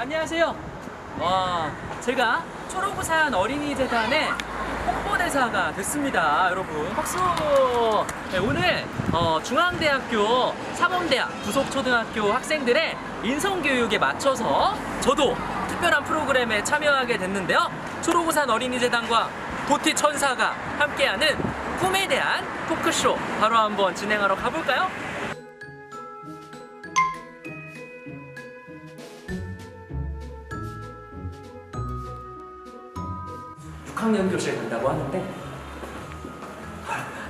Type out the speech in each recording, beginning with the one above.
안녕하세요. 와, 제가 초록우산 어린이 재단의 홍보대사가 됐습니다, 여러분. 박수! 네, 오늘 어, 중앙대학교 사범대학 부속초등학교 학생들의 인성교육에 맞춰서 저도 특별한 프로그램에 참여하게 됐는데요. 초록우산 어린이 재단과 도티 천사가 함께하는 꿈에 대한 토크쇼 바로 한번 진행하러 가볼까요? 6학년 교실 간다고 하는데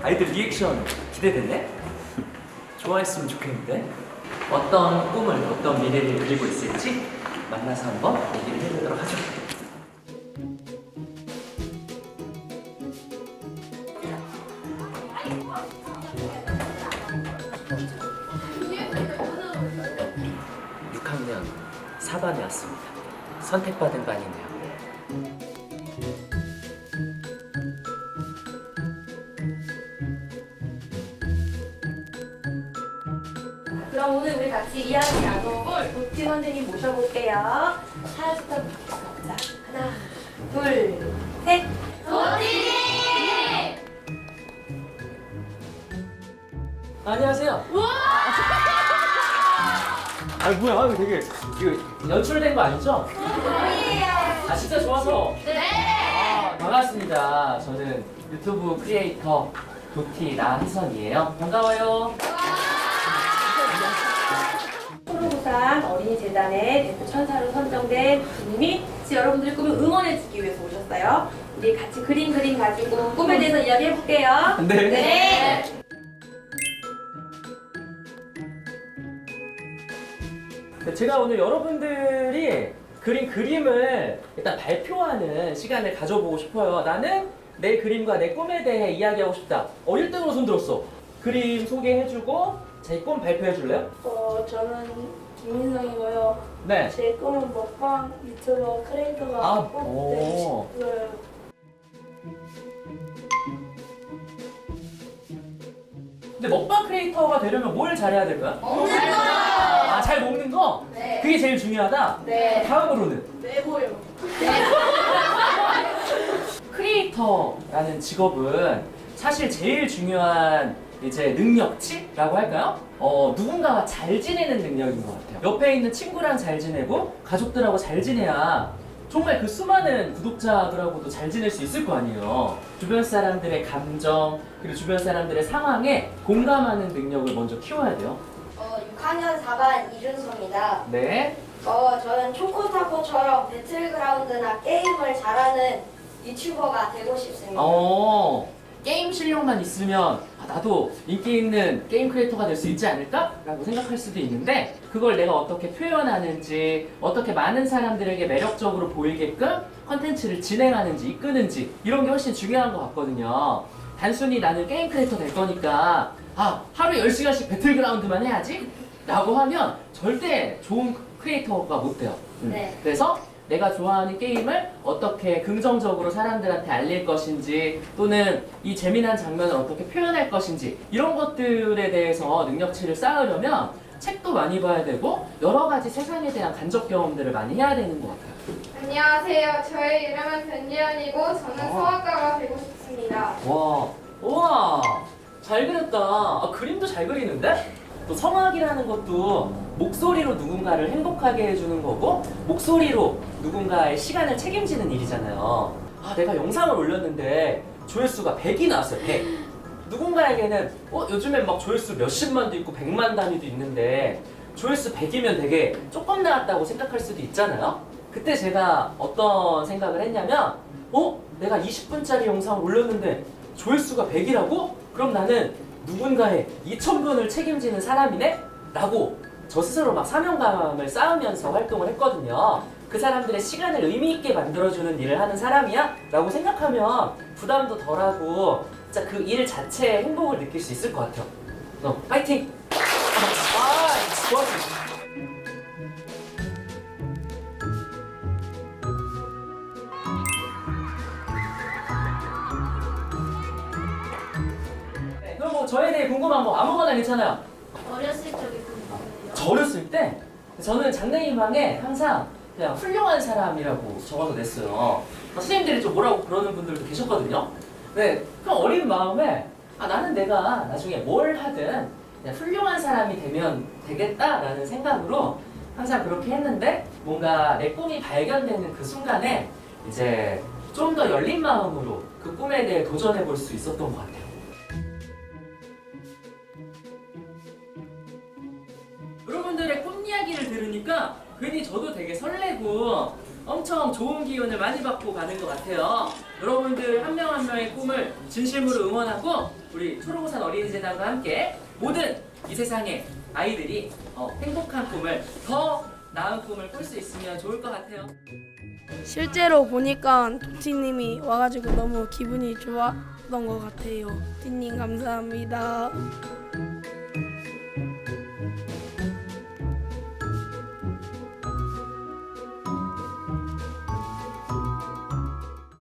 아이들 리액션 기대되네? 좋아했으면 좋겠는데? 어떤 꿈을 어떤 미래를 그리고 있을지 만나서 한번 얘기를 해보도록 하죠. 육학년 4반에 왔습니다. 선택받은 반이네요 그럼 오늘 우리 같이 이야기 나눠볼 도티 선생님 모셔볼게요. 하나부터 자, 하나, 둘, 셋. 안녕하세요. 아 뭐야 이거 되게 이거 연출된 거 아니죠? 아 진짜 좋아서. 네. 아, 반갑습니다. 저는 유튜브 크리에이터 도티 나희선이에요. 반가워요. 초 록우산 어린이재단의 대표 천사로 선정된 분님이 같이 여러분들의 꿈을 응원해주기 위해서 오셨어요. 우리 같이 그림 그림 가지고 꿈에 대해서 이야기해볼게요. 네. 제가 오늘 여러분들이 그린 그림을 일단 발표하는 시간을 가져보고 싶어요. 나는 내 그림과 내 꿈에 대해 이야기하고 싶다. 어, 1등으로 손 들었어. 그림 소개해주고 제 꿈 발표해줄래요? 어, 저는 김민성이고요. 네. 제 꿈은 먹방 유튜버 크리에이터가 아, 꼭 오. 되고 싶어요. 근데 먹방 크리에이터가 되려면 뭘 잘해야 될까요? 먹는 거! 아, 잘 먹는 거? 네. 그게 제일 중요하다? 네. 다음으로는? 내보요. 크리에이터라는 직업은 사실 제일 중요한 이제 능력치라고 할까요? 어, 누군가와 잘 지내는 능력인 것 같아요. 옆에 있는 친구랑 잘 지내고 가족들하고 잘 지내야 정말 그 수많은 구독자들하고도 잘 지낼 수 있을 거 아니에요. 주변 사람들의 감정, 그리고 주변 사람들의 상황에 공감하는 능력을 먼저 키워야 돼요. 어, 6학년 4반 이준서입니다. 네. 어, 저는 초코타코처럼 배틀그라운드나 게임을 잘하는 유튜버가 되고 싶습니다. 어, 게임 실력만 있으면 아, 나도 인기 있는 게임 크리에이터가 될 수 있지 않을까? 라고 생각할 수도 있는데 그걸 내가 어떻게 표현하는지 어떻게 많은 사람들에게 매력적으로 보이게끔 컨텐츠를 진행하는지 이끄는지 이런 게 훨씬 중요한 것 같거든요 단순히 나는 게임 크리에이터 될 거니까 아 하루에 10시간씩 배틀그라운드만 해야지? 라고 하면 절대 좋은 크리에이터가 못 돼요 음. 네. 그래서 내가 좋아하는 게임을 어떻게 긍정적으로 사람들한테 알릴 것인지 또는 이 재미난 장면을 어떻게 표현할 것인지 이런 것들에 대해서 능력치를 쌓으려면 책도 많이 봐야 되고 여러 가지 세상에 대한 간접 경험들을 많이 해야 되는 것 같아요. 안녕하세요. 저의 이름은 변지연이고 저는 어. 성악가가 되고 싶습니다. 와, 우와, 잘 그렸다. 아, 그림도 잘 그리는데? 또 성악이라는 것도 목소리로 누군가를 행복하게 해주는 거고 목소리로 누군가의 시간을 책임지는 일이잖아요. 아, 내가 영상을 올렸는데 조회수가 100이 나왔어요. 100. 누군가에게는 어, 요즘엔 막 조회수 몇십만도 있고 100만 단위도 있는데 조회수 100이면 되게 조금 나왔다고 생각할 수도 있잖아요. 그때 제가 어떤 생각을 했냐면 어? 내가 20분짜리 영상을 올렸는데 조회수가 100이라고? 그럼 나는 누군가의 2,000분을 책임지는 사람이네? 라고 저 스스로 막 사명감을 쌓으면서 활동을 했거든요. 그 사람들의 시간을 의미 있게 만들어주는 일을 하는 사람이야? 라고 생각하면 부담도 덜하고 진짜 그 일 자체에 행복을 느낄 수 있을 것 같아요. 어, 파이팅! 아, 좋았어. 저에 대해 궁금한 거 아무거나 괜찮아요. 어렸을 적에 궁금해요. 저 어렸을 때 저는 장래희망에 항상 그냥 훌륭한 사람이라고 적어서 냈어요. 선생님들이 좀 뭐라고 그러는 분들도 계셨거든요. 네, 그럼 어린 마음에 아, 나는 내가 나중에 뭘 하든 그냥 훌륭한 사람이 되면 되겠다라는 생각으로 항상 그렇게 했는데 뭔가 내 꿈이 발견되는 그 순간에 이제 좀 더 열린 마음으로 그 꿈에 대해 도전해 볼 수 있었던 것 같아요. 들으니까 괜히 저도 되게 설레고 엄청 좋은 기운을 많이 받고 가는 것 같아요. 여러분들 한 명 한 명의 꿈을 진심으로 응원하고 우리 초록우산 어린이재단과 함께 모든 이 세상의 아이들이 어, 행복한 꿈을 더 나은 꿈을 꿀 수 있으면 좋을 것 같아요. 실제로 보니까 도티님이 와가지고 너무 기분이 좋았던 것 같아요. 도티님 감사합니다.